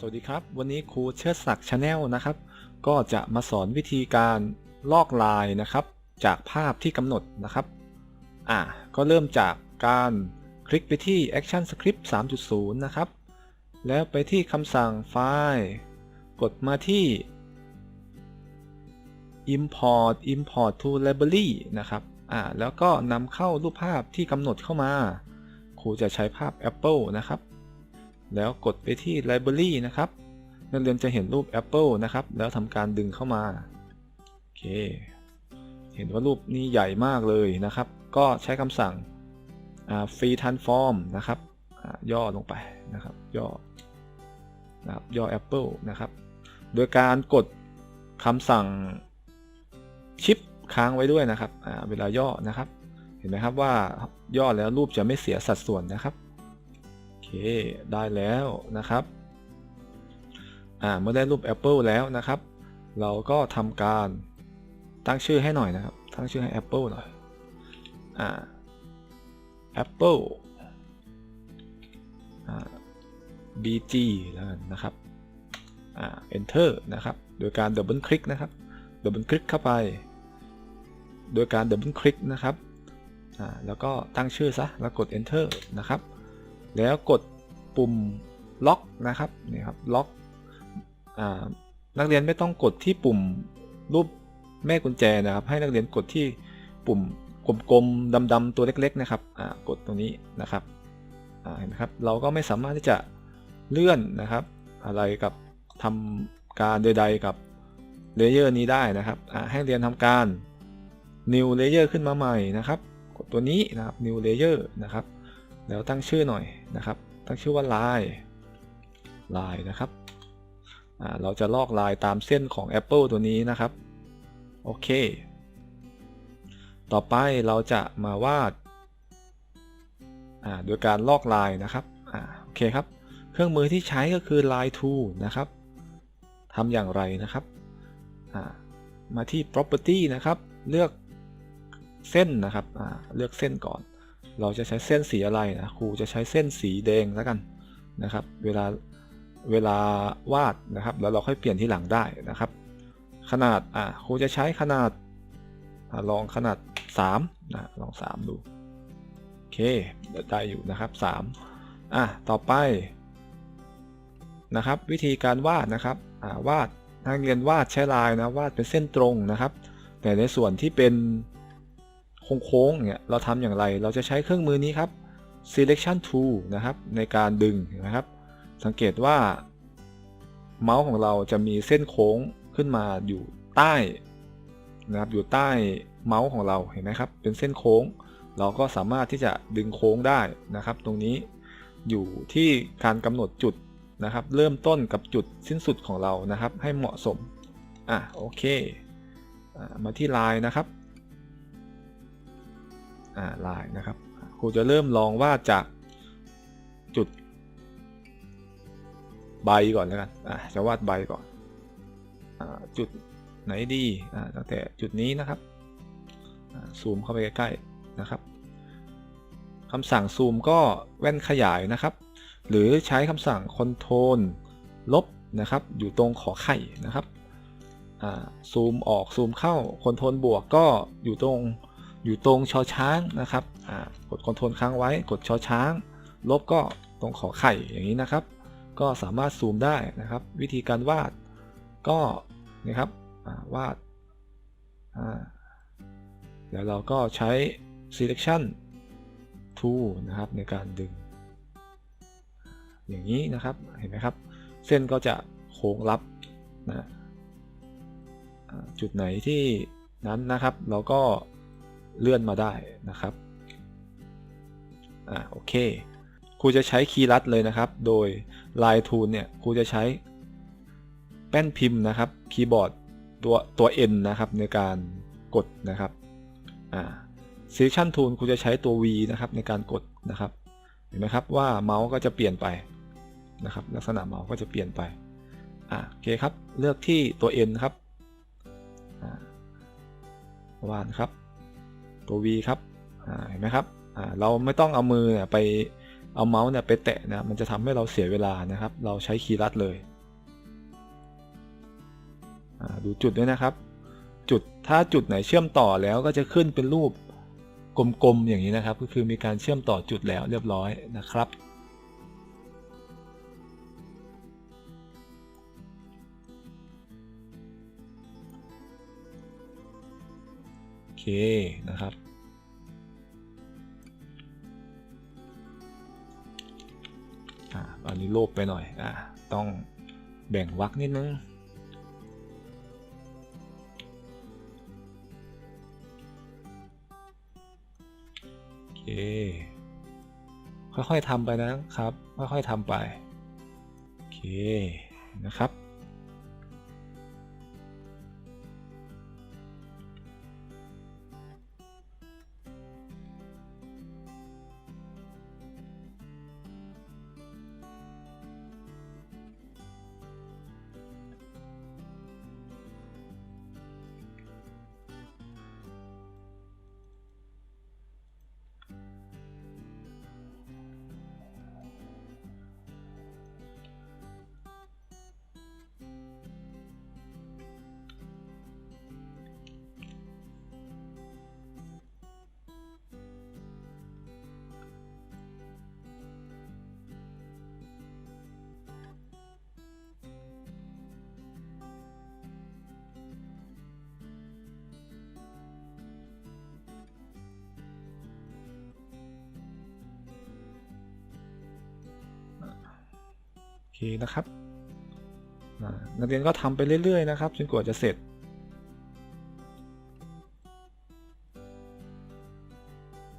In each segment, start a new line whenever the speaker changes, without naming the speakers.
สวัสดีครับ วันนี้ครูเชิดศักดิ์ชาแนลนะครับ ก็จะมาสอนวิธีการลอกลายนะครับ จากภาพที่กำหนดนะครับอ่าก็เริ่มจากการคลิกไปที่ Action Script 3.0 นะครับ แล้วไปที่คำสั่งไฟล์ กดมาที่ Import Import to Library นะครับอ่าแล้วก็นำเข้ารูปภาพที่กำหนดเข้ามา ครูจะใช้ภาพ Apple นะครับ แล้วกดไปที่ Library นะครับนักเรียนจะเห็นรูป Apple นะครับ แล้วทำการดึงเข้ามา โอเค เห็นว่ารูปนี้ใหญ่มากเลยนะครับ ก็ใช้คำสั่ง free transform นะครับ ย่อลงไปนะครับ ย่อ นะครับ ย่อ Apple นะครับ โดยการกดคำสั่งชิปค้างไว้ด้วยนะครับ เวลาย่อนะครับ เห็นไหมครับว่าย่อแล้วรูปจะไม่เสียสัดส่วนนะครับ เคได้แล้วนะครับอ่าเมื่อได้รูป Apple แล้วนะครับ เราก็ทำการตั้งชื่อให้หน่อยนะครับ ตั้งชื่อให้ Apple หน่อยอ่า Apple อ่า BG แล้วกันนะครับอ่า Enter นะครับ โดยการดับเบิลคลิกนะครับ ดับเบิลคลิกเข้าไป โดยการดับเบิลคลิกนะครับอ่าแล้วก็ตั้งชื่อซะ แล้วกด Enter นะครับ แล้วกดปุ่มล็อกนะครับนี่ครับล็อกนักเรียนไม่ต้องกดที่ปุ่มรูปแม่กุญแจนะครับ ให้นักเรียนกดที่ปุ่มกลมๆดำๆตัวเล็กๆนะครับกดตรงนี้นะครับเห็นไหมครับเราก็ไม่สามารถที่จะเลื่อนนะครับ อะไรกับทำการใดๆกับเลเยอร์นี้ได้นะครับให้เรียนทำการ new layer ขึ้นมาใหม่นะครับ กดตัวนี้นะครับ new layer นะครับ แล้วตั้งชื่อหน่อยนะครับ ตั้งชื่อว่าลายลายนะครับเราจะลอกลายตามเส้นของ Apple ตัวนี้นะครับ โอเค ต่อไปเราจะมาวาดโดยการลอกลายนะครับโอเคครับ เครื่องมือที่ใช้ก็คือ Line Tool นะครับทำอย่างไรนะครับ มาที่ Property นะครับ เลือกเส้นนะครับเลือกเส้นก่อน เราจะใช้เส้นสีอะไรนะครูจะใช้เส้นสีแดงแล้วกันนะครับ เวลาเวลาวาดนะครับ แล้วเราค่อยเปลี่ยนที่หลังได้นะครับ ขนาดอะครูจะใช้ขนาดอลองขนาด3นะลอง 3 ดูโอเคได้อยู่นะครับ3อะต่อไปนะครับ วิธีการวาดนะครับอ่าวาดนักเรียนวาดใช้ลายนะวาดเป็นเส้นตรงนะครับ แต่ในส่วนที่เป็น โค้งๆเนี่ยเราทำอย่างไร เราจะใช้เครื่องมือนี้ครับ selection tool นะครับในการดึงนะครับ สังเกตว่าเมาส์ของเราจะมีเส้นโค้งขึ้นมาอยู่ใต้นะครับอยู่ใต้เมาส์ของเราเห็นไหมครับ เป็นเส้นโค้ง เราก็สามารถที่จะดึงโค้งได้นะครับ ตรงนี้อยู่ที่การกำหนดจุดนะครับ เริ่มต้นกับจุดสิ้นสุดของเรานะครับ ให้เหมาะสมอะโอเคอมาที่ลายนะครับ ลายนะครับครูจะเริ่มลองวาดจากจุดใบก่อนแล้วกันจะวาดใบก่อนอจุดไหนดีตั้งแต่จุดนี้นะครับซูมเข้าไปใกล้ๆนะครับคำสั่งซูมก็แว่นขยายนะครับ หรือใช้คำสั่งคอนโทรลบนะครับ อยู่ตรงขอไข่นะครับซูมออกซูมเข้าคอนโทรลบวกก็อยู่ตรง อยู่ตรงชอช้างนะครับกดคอนโทรลค้างไว้ กดชอช้าง ลบก็ตรงขอไข่อย่างนี้นะครับ ก็สามารถซูมได้นะครับ วิธีการวาดก็นะครับวาดเดี๋ยวเราก็ใช้ selection tool นะครับในการดึง อย่างนี้นะครับเห็นไหมครับ เส้นก็จะโค้งรับนะจุดไหนที่นั้นนะครับ เราก็ เลื่อนมาได้นะครับอ่าโอเคครูจะใช้คีย์ลัดเลยนะครับ โดย Line Tool เนี่ยครูจะใช้แป้นพิมพ์นะครับคีย์บอร์ดตัวตัว N นะครับในการกดนะครับอ่า Selection Tool ครูจะใช้ตัว V นะครับในการกดนะครับเห็นไหมครับว่าเมาส์ก็จะเปลี่ยนไปนะครับ ลักษณะเมาส์ก็จะเปลี่ยนไปอ่าโอเคครับ เลือกที่ตัว N ครับอ่าวานครับ ตัว V ครับเห็นไหมครับเราไม่ต้องเอามือเนี่ยไปเอาเมาส์เนี่ยไปแตะนะมันจะทำให้เราเสียเวลานะครับ เราใช้คีย์ลัดเลยดูจุดด้วยนะครับ จุดถ้าจุดไหนเชื่อมต่อแล้วก็จะขึ้นเป็นรูปกลมๆอย่างนี้นะครับ ก็คือมีการเชื่อมต่อจุดแล้วเรียบร้อยนะครับ นะครับ อ่าอันนี้โลบไปหน่อย อ่า ต้องแบ่งวรรคนิดนึงโอเค ค่อยๆทำไปนะครับ ค่อยๆทำไป โอเค นะครับ เคนะครับนักเรียนก็ทำไปเรื่อย ๆ นะครับจนกว่าจะเสร็จ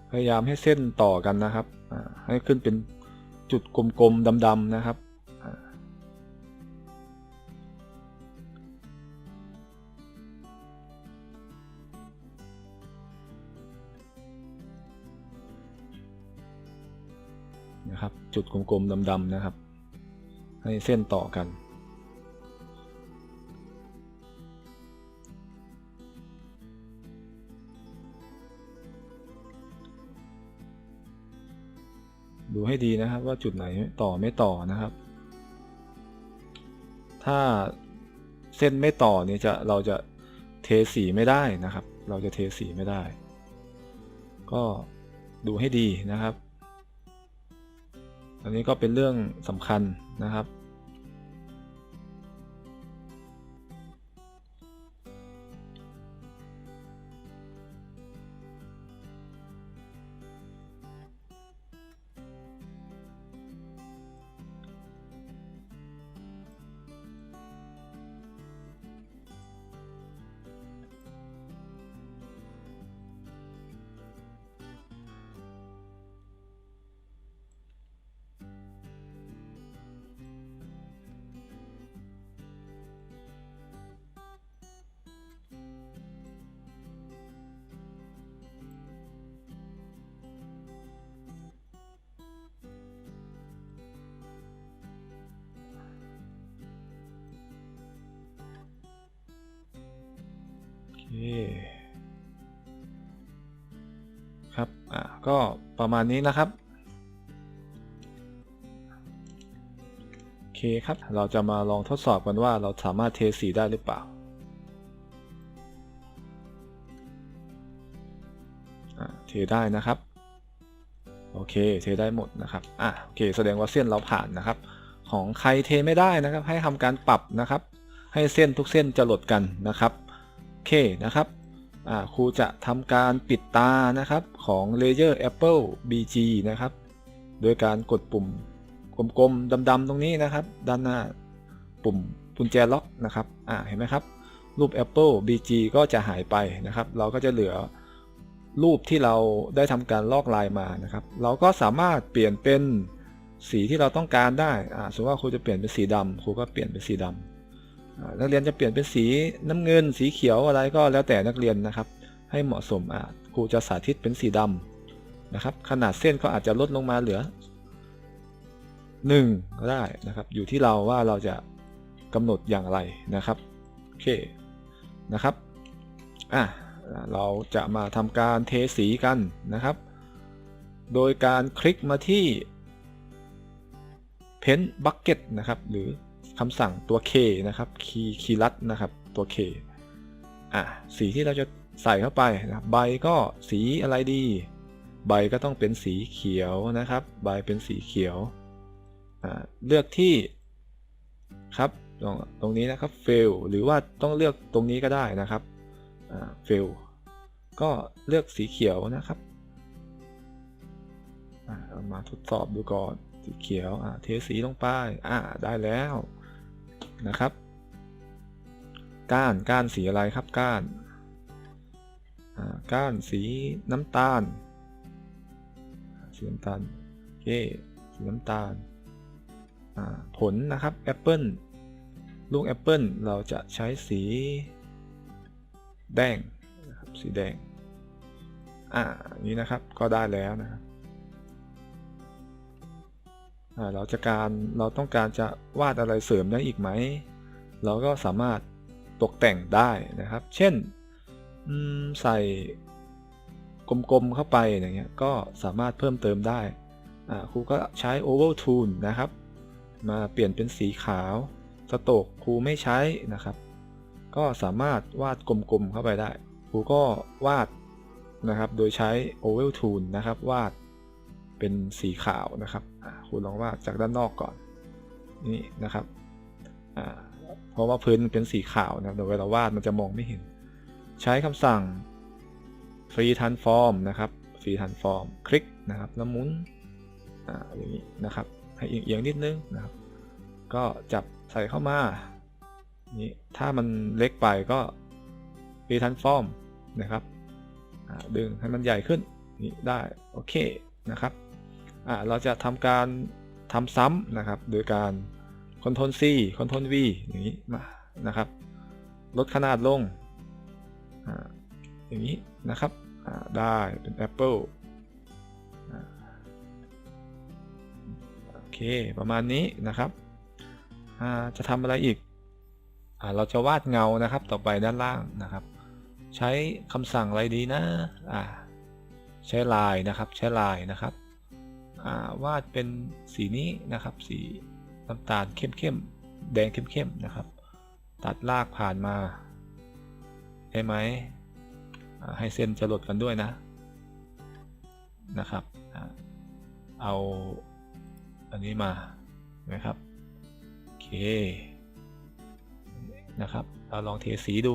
พยายามให้เส้นต่อกันนะครับให้ขึ้นเป็นจุดกลมๆดำๆนะครับนะครับจุดกลมๆดำๆนะครับ ให้เส้นต่อกัน ดูให้ดีนะครับว่าจุดไหนต่อไม่ต่อนะครับ ถ้าเส้นไม่ต่อเนี่ยจะเราจะเทสีไม่ได้นะครับ เราจะเทสีไม่ได้ ก็ดูให้ดีนะครับ อันนี้ก็เป็นเรื่องสำคัญนะครับ คครับ อ่าก็ประมาณนี้นะครับ โอเคครับ เราจะมาลองทดสอบกันว่าเราสามารถเทสีได้หรือเปล่าเทได้นะครับ โอเค เทได้หมดนะครับ อะ โอเค แสดงว่าเส้นเราผ่านนะครับ ของใครเทไม่ได้นะครับ ให้ทำการปรับนะครับ ให้เส้นทุกเส้นจะหลดกันนะครับ เคนะครับครูจะทำการปิดตานะครับของ Layer Apple BG นะครับ โดยการกดปุ่มกลมๆดำๆตรงนี้นะครับ ด้านหน้าปุ่มกุญแจล็อกนะครับเห็นไหมครับ รูป Apple BG ก็จะหายไปนะครับ เราก็จะเหลือรูปที่เราได้ทำการลอกลายมานะครับ เราก็สามารถเปลี่ยนเป็นสีที่เราต้องการได้สมมติว่าครูจะเปลี่ยนเป็นสีดำครูก็เปลี่ยนเป็นสีดำอ่า นักเรียนจะเปลี่ยนเป็นสีน้ำเงิน สีเขียวอะไรก็แล้วแต่นักเรียนนะครับ ให้เหมาะสมครูจะสาธิตเป็นสีดำนะครับ ขนาดเส้นก็อาจจะลดลงมาเหลือ 1 ก็ได้นะครับ อยู่ที่เราว่าเราจะกำหนดอย่างไรนะครับโอเคนะครับอะเราจะมาทำการเทสีกันนะครับ โดยการคลิกมาที่ paint bucket นะครับ หรือ คำสั่งตัว K นะครับคีย์คีย์ลัดนะครับตัว K อะสีที่เราจะใส่เข้าไปนะครับใบก็สีอะไรดี ใบก็ต้องเป็นสีเขียวนะครับ ใบเป็นสีเขียวอ่าเลือกที่ครับตรงตรงนี้นะครับ fail หรือว่าต้องเลือกตรงนี้ก็ได้นะครับอ่า fail ก็เลือกสีเขียวนะครับอ่ามาทดสอบดูก่อนสีเขียวอ่าเทสีลงไปอ่าได้แล้ว นะครับ ก้านก้านสีอะไรครับก้านก้านสีน้ำตาลสีน้ำตาลโอเคสีน้ำตาลผลนะครับแอปเปิลลูกแอปเปิลเราจะใช้สีแดงนะครับสีแดงอ่านี้นะครับก็ได้แล้วนะครับ เราจะการเราต้องการจะวาดอะไรเสริมได้อีกไหม เราก็สามารถตกแต่งได้นะครับ เช่นใส่กลมๆเข้าไปอย่างเงี้ยก็สามารถเพิ่มเติมได้ครูก็ใช้ oval tool นะครับ มาเปลี่ยนเป็นสีขาวสโตกครูไม่ใช้นะครับ ก็สามารถวาดกลมๆเข้าไปได้ครูก็วาดนะครับ โดยใช้ oval tool นะครับวาด เป็นสีขาวนะครับครูลองวาดจากด้านนอกก่อนนี่นะครับเพราะว่าพื้นเป็นสีขาวนะเดี๋ยวเวลาวาดมันจะมองไม่เห็น ใช้คำสั่ง free transform นะครับ free transform คลิกนะครับแล้วหมุนออย่างนี้นะครับ ให้เอียงๆนิดนึงนะครับ ก็จับใส่เข้ามานี่ถ้ามันเล็กไปก็ free transform นะครับดึงให้มันใหญ่ขึ้นนี่ได้ โอเคนะครับ อ่าเราจะทำการทำซ้ำนะครับ โดยการ Ctrl C Ctrl V อย่างนี้มานะครับ ลดขนาดลงออย่างนี้นะครับได้เป็น Apple โอเค ประมาณนี้นะครับ จะทำอะไรอีกอเราจะวาดเงานะครับต่อไปด้านล่างนะครับ ใช้คำสั่งอะไรดีนะใช้ลายนะครับ ใช้ลายนะครับ วาดเป็นสีนี้นะครับ สีน้ำตาลเข้มๆ แดงเข้มๆ นะครับ ตัดลากผ่านมาได้ไหมให้เส้นจะหลดกันด้วยนะ นะครับ เอาอันนี้มานะครับ โอเค นะครับ เราลองเทสีดู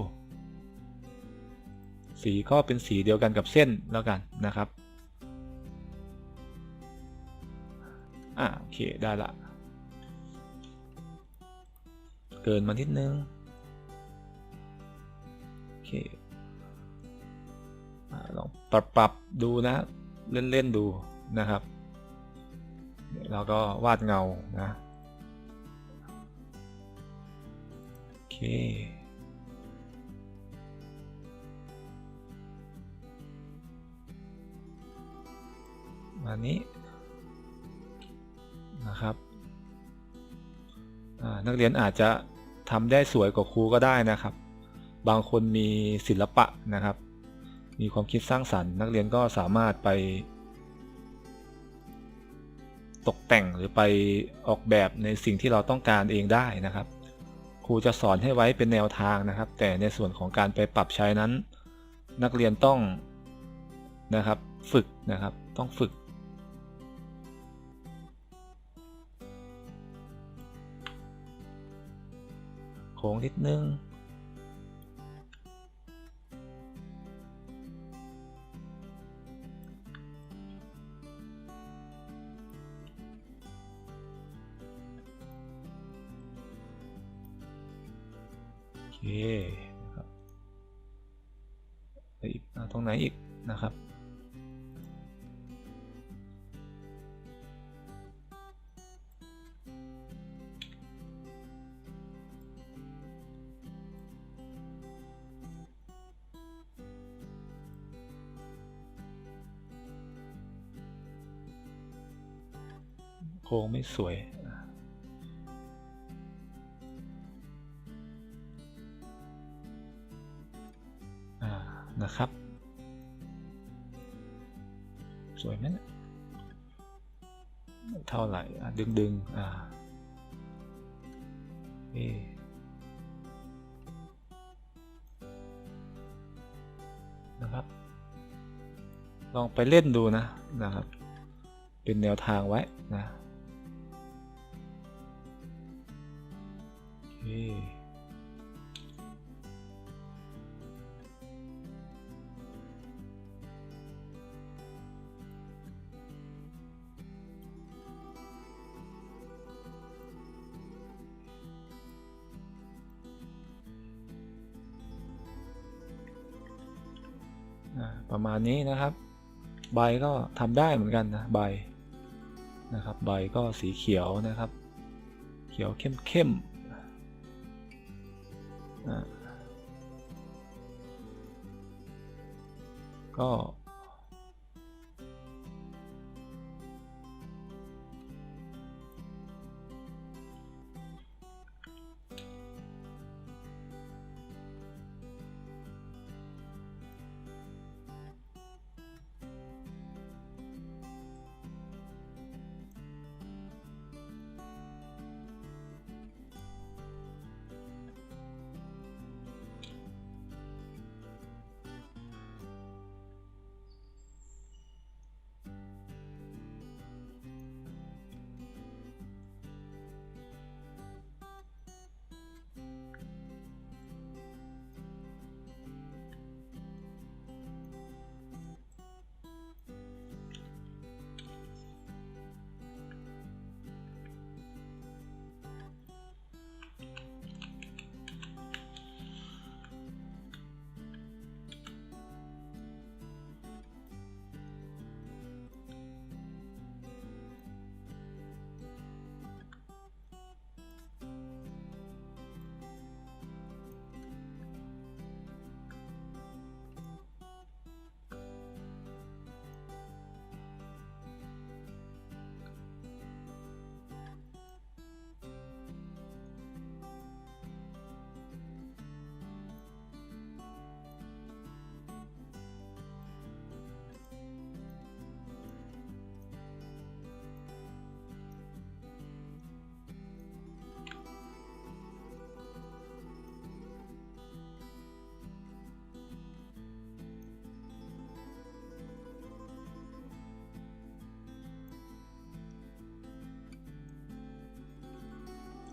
สีก็เป็นสีเดียวกันกับเส้นแล้วกันนะครับ อ่าโอเคได้ละ เกินมานิดนึง โอเคอ่าลองปรับปรับดูนะ เล่นเล่นดูนะครับแล้วก็วาดเงานะ โอเคมานี้ นะครับ นักเรียนอาจจะทำได้สวยกว่าครูก็ได้นะครับ บางคนมีศิลปะนะครับ มีความคิดสร้างสรรค์ นักเรียนก็สามารถไป ตกแต่งหรือไปออกแบบในสิ่งที่เราต้องการเองได้นะครับ ครูจะสอนให้ไว้เป็นแนวทางนะครับ แต่ในส่วนของการไปปรับใช้นั้น นักเรียนต้องนะครับ ฝึกนะครับ ต้องฝึก โค้งนิดนึง ค้งไม่สวยอ่านะครับ สวยไหมเนี่ยไม่เท่าไหร่ดึงดึงๆอ่าเอนะครับ ลองไปเล่นดูนะนะครับ เป็นแนวทางไว้นะ ประมาณนี้นะครับใบก็ทำได้เหมือนกันนะใบนะครับ ใบก็สีเขียวนะครับ เขียวเข้มเข้มๆ ก็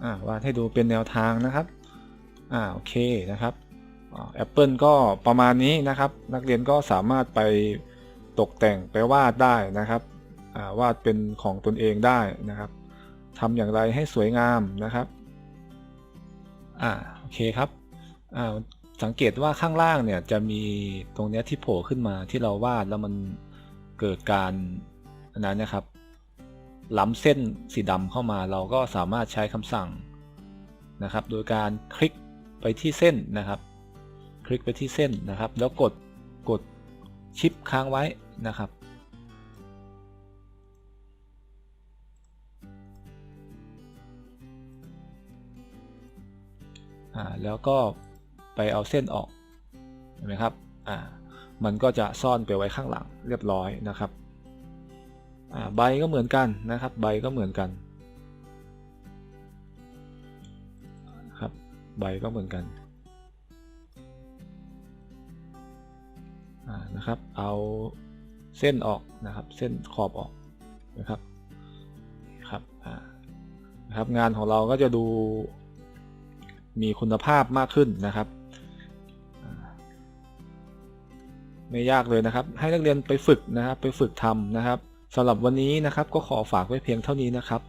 อ่าวาดให้ดูเป็นแนวทางนะครับอ่าโอเคนะครับแอปเปิลก็ประมาณนี้นะครับ นักเรียนก็สามารถไปตกแต่งไปวาดได้นะครับอ่าวาดเป็นของตนเองได้นะครับทำอย่างไรให้สวยงามนะครับอ่าโอเคครับอ่าสังเกตว่าข้างล่างเนี่ยจะมีตรงนี้ที่โผล่ขึ้นมาที่เราวาดแล้วมันเกิดการอันนั้นนะครับ ล้ำเส้นสีดำเข้ามา เราก็สามารถใช้คำสั่งนะครับ โดยการคลิกไปที่เส้นนะครับ คลิกไปที่เส้นนะครับ แล้วกดกดชิปค้างไว้นะครับอ่าแล้วก็ไปเอาเส้นออกเห็นไหมครับ อ่า มันก็จะซ่อนไปไว้ข้างหลังเรียบร้อยนะครับ ใบก็เหมือนกันนะครับ ใบก็เหมือนกันครับใบก็เหมือนกันนะครับ เอาเส้นออกนะครับ เส้นขอบออกนะครับครับนะครับ งานของเราก็จะดูมีคุณภาพมากขึ้นนะครับ ไม่ยากเลยนะครับ ให้นักเรียนไปฝึกนะครับ ไปฝึกทำนะครับ สำหรับวันนี้นะครับก็ขอฝากไว้เพียงเท่านี้นะครับ